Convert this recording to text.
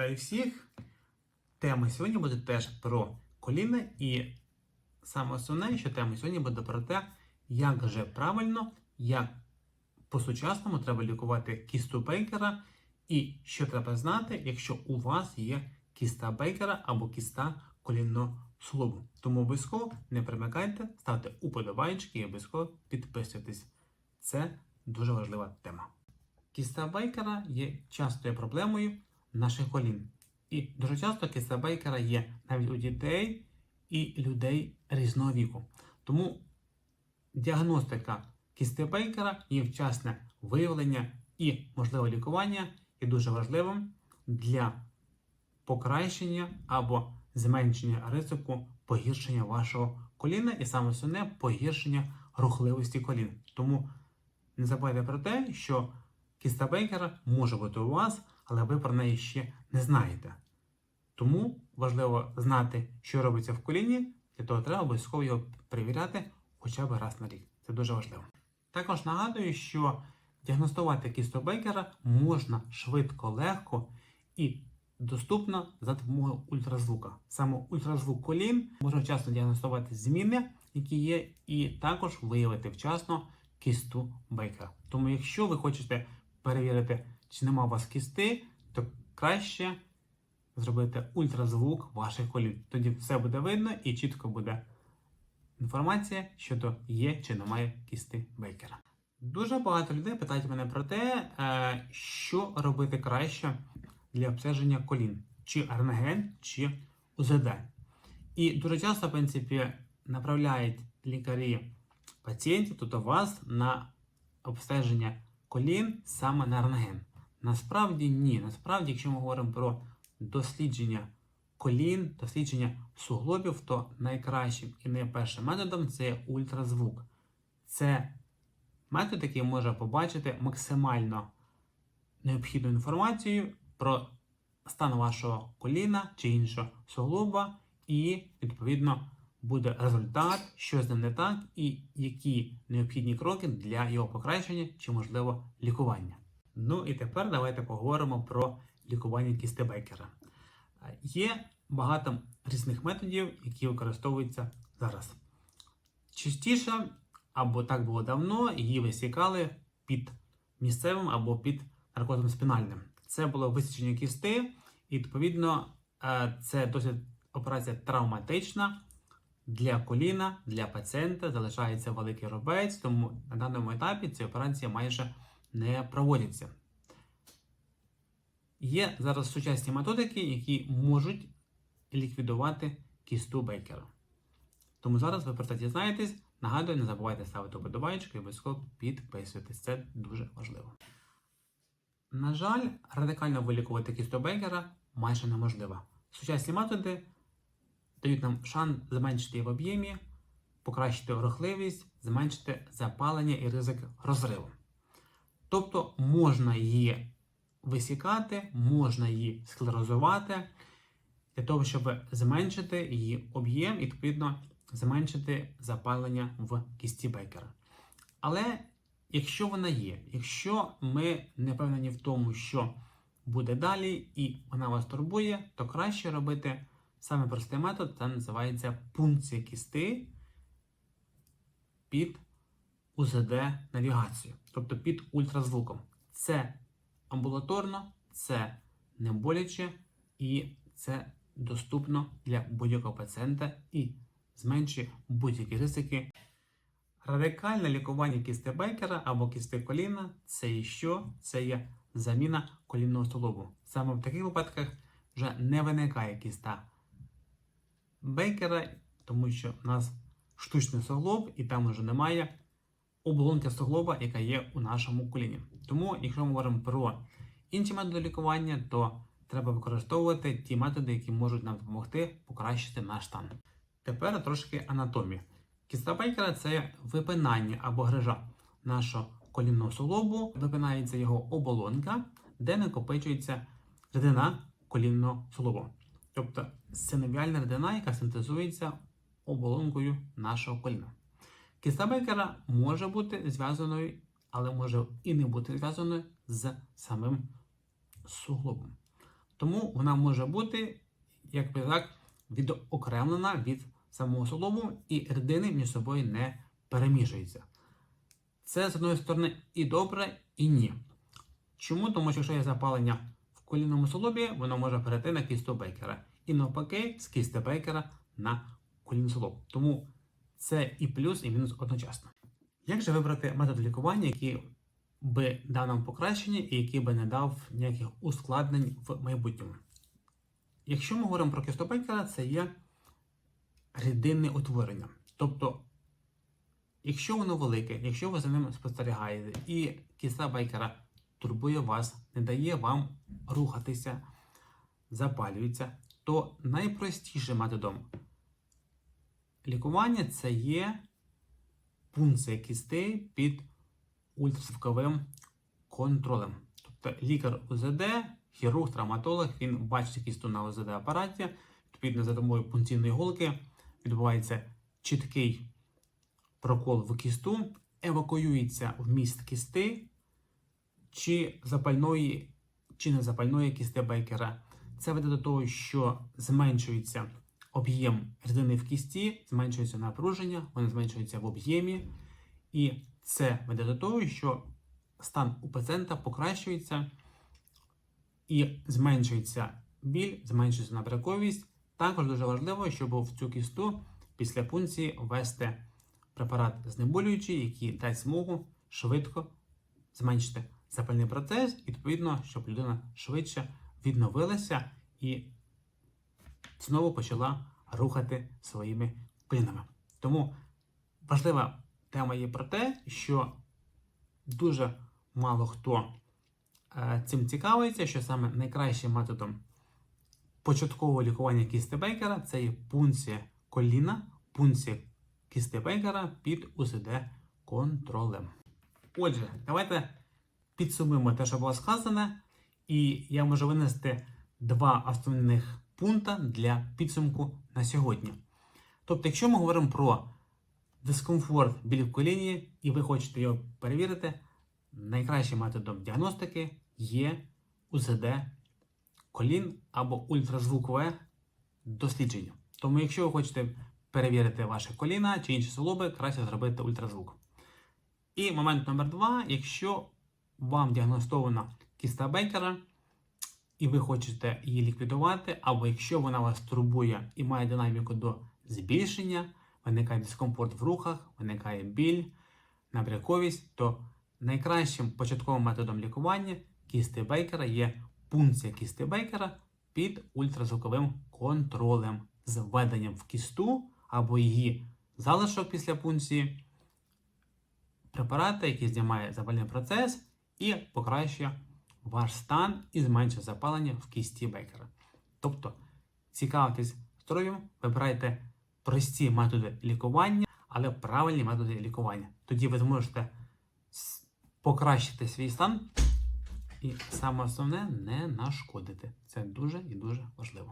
Вітаю всіх! Тема сьогодні буде теж про коліна, і саме основне, що тема сьогодні буде про те, як же правильно, як по-сучасному треба лікувати кісту Бейкера, і що треба знати, якщо у вас є кіста Бейкера або кіста колінного суглобу. Тому обов'язково не примикайте, ставте уподобайки і обов'язково підписуйтесь. Це дуже важлива тема. Кіста Бейкера є частою проблемою наших колін. І дуже часто кіста Бейкера є навіть у дітей і людей різного віку. Тому діагностика кісти Бейкера і вчасне виявлення і можливе лікування є дуже важливим для покращення або зменшення ризику погіршення вашого коліна і саме основне погіршення рухливості колін. Тому не забувайте про те, що кіста Бейкера може бути у вас, але ви про неї ще не знаєте. Тому важливо знати, що робиться в коліні, для того треба обов'язково його перевіряти хоча б раз на рік. Це дуже важливо. Також нагадую, що діагностувати кісту Бейкера можна швидко, легко і доступно за допомогою ультразвука. Саме ультразвук колін може вчасно діагностувати зміни, які є, і також виявити вчасно кісту Бейкера. Тому, якщо ви хочете перевірити, чи нема у вас кісти, то краще зробити ультразвук ваших колін. Тоді все буде видно і чітко буде інформація щодо є чи немає кісти Бейкера. Дуже багато людей питають мене про те, е, що робити краще для обстеження колін, чи рентген, чи УЗД. І дуже часто, в принципі, направляють лікарі пацієнтів, тобто вас на обстеження колін саме на рентген. Насправді ні. Насправді, якщо ми говоримо про дослідження колін, дослідження суглобів, то найкращим і найпершим методом це ультразвук. Це метод, який може побачити максимально необхідну інформацію про стан вашого коліна чи іншого суглоба, і, відповідно, буде результат, що з ним не так, і які необхідні кроки для його покращення чи, можливо, лікування. Ну і тепер давайте поговоримо про лікування кісти Бекера. Є багато різних методів, які використовуються зараз. Частіше, або так було давно, її висікали під місцевим або під наркозом спінальним. Це було висічення кісти, і відповідно це досить операція травматична для коліна, для пацієнта залишається великий робець, тому на даному етапі ці операції майже не проводяться. Є зараз сучасні методики, які можуть ліквідувати кісту Бейкера. Тому зараз ви про це дізнаєтесь. Нагадую, не забувайте ставити вподобайки і обов'язково підписуйтесь. Це дуже важливо. На жаль, радикально вилікувати кісту Бейкера майже неможливо. Сучасні методи дають нам шанс зменшити її в об'ємі, покращити рухливість, зменшити запалення і ризик розриву. Тобто можна її висікати, можна її склерозувати для того, щоб зменшити її об'єм і, відповідно, зменшити запалення в кісті Бейкера. Але якщо вона є, якщо ми не впевнені в тому, що буде далі, і вона вас турбує, то краще робити саме простий метод, це називається пункція кісти під УЗД-навігацію, тобто під ультразвуком. Це амбулаторно, це не боляче і це доступно для будь-якого пацієнта і зменшує будь-які ризики. Радикальне лікування кісти Бейкера або кісти коліна це є що? Це є заміна колінного столобу. Саме в таких випадках вже не виникає кіста Бейкера, тому що в нас штучний суглоб і там вже немає оболонки суглоба, яка є у нашому коліні. Тому, якщо ми говоримо про інші методи лікування, то треба використовувати ті методи, які можуть нам допомогти покращити наш стан. Тепер трошки анатомії. Кіста Бейкера це випинання або грижа нашого колінного суглобу, випинається його оболонка, де накопичується рідина колінного суглобу. Тобто синовіальна рідина, яка синтезується оболонкою нашого коліна. Кіста Бейкера може бути зв'язаною, але може і не бути зв'язаною з самим суглобом. Тому вона може бути, як би так, відокремлена від самого солому, і рідини між собою не перемішуються. Це з одної сторони і добре, і ні. Чому? Тому що якщо є запалення в колінному солобі, воно може перейти на кісту бейкера. І навпаки, з кісти бейкера на колінний солоб. Тому це і плюс, і мінус одночасно. Як же вибрати метод лікування, який би дав нам покращення і який би не дав ніяких ускладнень в майбутньому? Якщо ми говоримо про кісту це є рідинне утворення. Тобто, якщо воно велике, якщо ви за ним спостерігаєте, і кіста бейкера турбує вас, не дає вам рухатися, запалюється, то найпростішим методом лікування це є пункція кістей під ультразвуковим контролем. Тобто лікар УЗД, хірург, травматолог, він бачить кісту на УЗД апараті, відповідно за допомогою пункційної голки відбувається чіткий прокол в кісту, евакуюється вміст кісти чи запальної, чи незапальної кісти бейкера. Це веде до того, що зменшується об'єм рідини в кісті, зменшується напруження, воно зменшується в об'ємі, і це веде до того, що стан у пацієнта покращується і зменшується біль, зменшується набряковість. Також дуже важливо, щоб в цю кісту після пункції ввести препарат знеболюючий, який дасть змогу швидко зменшити запальний процес, і відповідно, щоб людина швидше відновилася і знову почала рухати своїми колінами. Тому важлива тема є про те, що дуже мало хто е, цим цікавиться, що саме найкращим методом початкового лікування кісти Бейкера це є пункція коліна, пункція кісти Бейкера під УЗД контролем. Отже, давайте підсумуємо те, що було сказане, і я можу винести два основних пункта для підсумку на сьогодні. Тобто, якщо ми говоримо про дискомфорт біль в коліні, і ви хочете його перевірити, найкращим методом діагностики є УЗД колін або ультразвукове дослідження. Тому, якщо ви хочете перевірити ваше коліна чи інші солоби, краще зробити ультразвук. І момент номер два, якщо вам діагностована кіста Бейкера, і ви хочете її ліквідувати, або якщо вона вас турбує і має динаміку до збільшення, виникає дискомфорт в рухах, виникає біль, набряковість, то найкращим початковим методом лікування кісти Бейкера є пункція кісти Бейкера під ультразвуковим контролем. З введенням в кісту або її залишок після пункції препарата, який знімає запальний процес і покращує ваш стан і зменшить запалення в кісті Бейкера. Тобто цікавитесь здоров'ям, вибирайте прості методи лікування, але правильні методи лікування. Тоді ви зможете покращити свій стан і саме основне не нашкодити. Це дуже і дуже важливо.